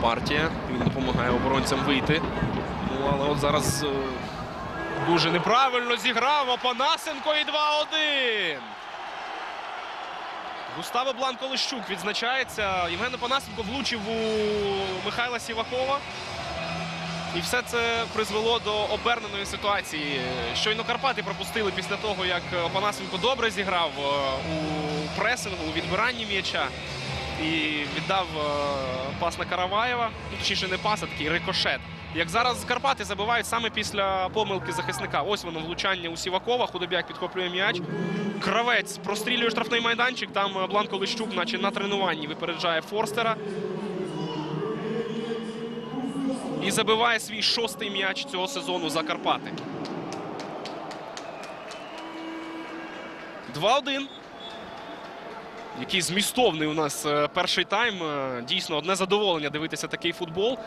партія. Він допомагає оборонцям вийти. Ну, але от зараз е, дуже неправильно зіграв Опанасенко і 2-1. Густаво Бланко Лищук відзначається. Євген Опанасенко влучив у Михайла Сівакова. І все це призвело до оберненої ситуації. Щойно Карпати пропустили після того, як Опанасенко добре зіграв е, у пресингу, у відбиранні м'яча. І віддав е, пас на Караваєва. Ну, точніше, не пас, а такий рикошет. Як зараз Карпати забивають саме після помилки захисника. Ось воно влучання у Сівакова. Худобяк підхоплює м'яч. Кравець прострілює штрафний майданчик. Там е, Бланко Лищук, наче на тренуванні, випереджає Форстера. І забиває свій шостий м'яч цього сезону за Карпати. 2-1. Який змістовний у нас е, перший тайм. Е, дійсно, одне задоволення дивитися такий футбол.